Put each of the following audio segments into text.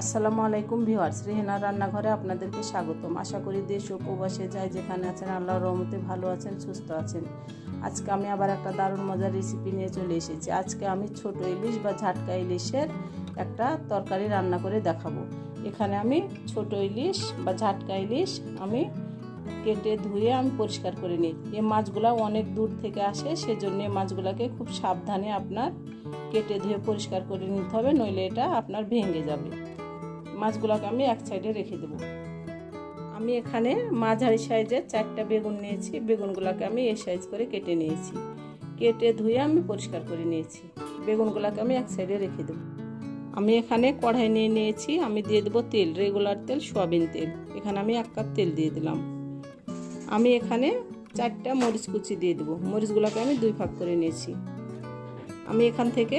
আসসালামু আলাইকুম ভিউয়ার্স, রেহেনা রান্নাঘরে আপনাদেরকে স্বাগতম। আশা করি দেশ ও প্রবাসে যায় যেখানে আছেন, আল্লাহর রহমতে ভালো আছেন, সুস্থ আছেন। আজকে আমি আবার একটা দারুণ মজার রেসিপি নিয়ে চলে এসেছি। আজকে আমি ছোট ইলিশ বা ঝাটকা ইলিশের একটা তরকারি রান্না করে দেখাবো। এখানে আমি ছোট ইলিশ বা ঝাটকা ইলিশ আমি কেটে ধুয়ে আমি পরিষ্কার করে নিই। এই মাছগুলো অনেক দূর থেকে আসে, সেজন্য মাছগুলোকে খুব সাবধানে আপনার কেটে ধুয়ে পরিষ্কার করে নিতে হবে, নইলে এটা আপনার ভেঙে যাবে। মাছগুলোকে আমি এক সাইডে রেখে দেবো। আমি এখানে মাঝারি সাইজের চারটা বেগুন নিয়েছি। বেগুনগুলোকে আমি এই সাইজ করে কেটে নিয়েছি। কেটে ধুয়ে আমি পরিষ্কার করে নিয়েছি। বেগুনগুলোকে আমি এক সাইডে রেখে দেবো। আমি এখানে কড়াই নিয়ে নিয়েছি। আমি দিয়ে দেবো তেল, রেগুলার তেল, সয়াবিন তেল। এখানে আমি এক কাপ তেল দিয়ে দিলাম। আমি এখানে চারটা মরিচ কুচি দিয়ে দেবো। মরিচগুলোকে আমি দুই ভাগ করে নিয়েছি। আমি এখান থেকে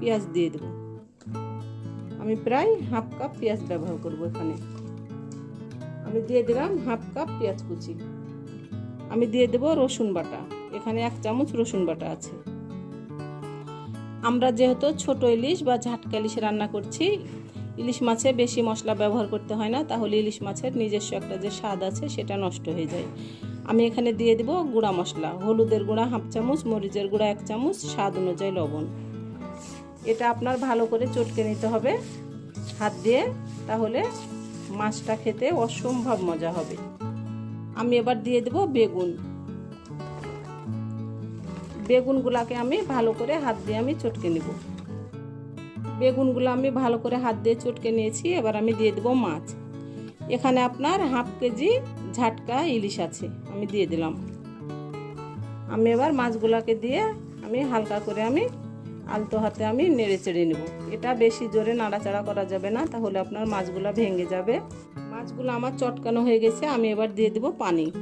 পেঁয়াজ দিয়ে দেবো। আমি প্রায় হাফ কাপ পেঁয়াজ ব্যবহার করব এখানে। আমি দিয়ে দিলাম হাফ কাপ পেঁয়াজ কুচি। আমি দিয়ে দেবো রসুন বাটা। এখানে এক চামচ রসুন বাটা আছে। আমরা যেহেতু ছোট ইলিশ বা ঝাটকা ইলিশ রান্না করছি, ইলিশ মাছে বেশি মশলা ব্যবহার করতে হয় না, তাহলে ইলিশ মাছের নিজস্ব একটা যে স্বাদ আছে, সেটা নষ্ট হয়ে যায়। আমি এখানে দিয়ে দেব গুঁড়া মশলা। হলুদের গুঁড়া হাফ চামচ, মরিচের গুঁড়া এক চামচ, স্বাদ অনুযায়ী লবণ। এটা আপনার ভালো করে চটকে নিতে হবে হাত দিয়ে, তাহলে মাছটা খেতে অসম্ভব মজা হবে। আমি এবার দিয়ে দেব বেগুন। বেগুনগুলাকে আমি ভালো করে হাত দিয়ে আমি চটকে নেব। বেগুনগুলো আমি ভালো করে হাত দিয়ে চটকে নিয়েছি, এবার আমি দিয়ে দেবো মাছ। এখানে আপনার হাফ কেজি ঝাটকা ইলিশ আছে, আমি দিয়ে দিলাম। আমি এবার মাছগুলোকে দিয়ে আমি হালকা করে আমি আলতো হাতে আমি নেড়ে চেড়ে নেব। এটা বেশি জোরে নাড়াচাড়া করা যাবে না, তাহলে আপনার মাছগুলো ভেঙে যাবে। মাছগুলো আমার চটকানো হয়ে গেছে, আমি এবার দিয়ে দেব পানি।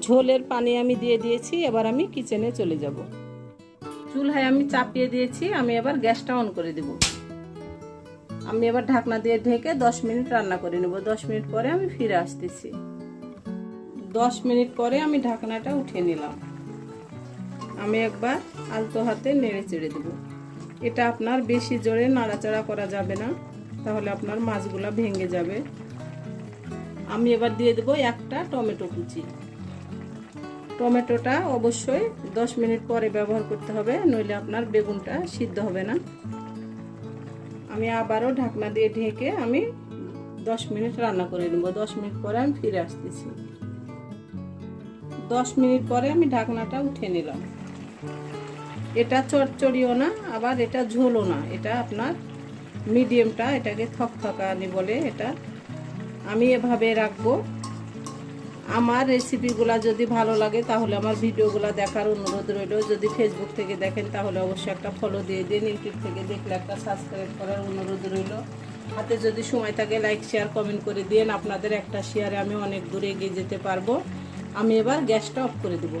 ঝোলের পানি আমি দিয়ে দিয়েছি, এবার আমি কিচেনে চলে যাব। চুলহায় আমি চাপিয়ে দিয়েছি, আমি এবার গ্যাসটা অন করে দেব। আমি এবার ঢাকনা দিয়ে ঢেকে দশ মিনিট রান্না করে নেব। দশ মিনিট পরে আমি ফিরে আসতেছি। দশ মিনিট পরে আমি ঢাকনাটা উঠিয়ে নিলাম। আমি একবার আলতো হাতে নেড়ে চেড়ে দেবো। এটা আপনার বেশি জোরে নাড়াচাড়া করা যাবে না। তাহলে আপনার মাছগুলা ভেঙে যাবে। আমি এবার দিয়ে দেবো একটা টমেটো কুচি। টমেটোটা অবশ্যই দশ মিনিট পরে ব্যবহার করতে হবে, নইলে আপনার বেগুনটা সিদ্ধ হবে না। আমি আবারও ঢাকনা দিয়ে ঢেকে আমি দশ মিনিট রান্না করে নেব। দশ মিনিট পরে আমি ফিরে আসতেছি। দশ মিনিট পরে আমি ঢাকনাটা উঠে নিলাম। এটা চটচড়িও না, আবার এটা ঝোলও না। এটা আপনার মিডিয়ামটা, এটাকে থকথকানি বলে এটা। আমি এভাবে রাখব। আমার রেসিপিগুলো যদি ভালো লাগে, তাহলে আমার ভিডিওগুলো দেখার অনুরোধ রইল। যদি ফেসবুক থেকে দেখেন, তাহলে অবশ্যই একটা ফলো দিয়ে দিন। ইউটিউব থেকে দেখলে একটা সাবস্ক্রাইব করার অনুরোধ রইল। হাতে যদি সময় থাকে লাইক শেয়ার কমেন্ট করে দিন আপনাদের একটা শেয়ারে আমি অনেক দূরে এগিয়ে যেতে পারব। আমি এবার গ্যাসটা অফ করে দেবো।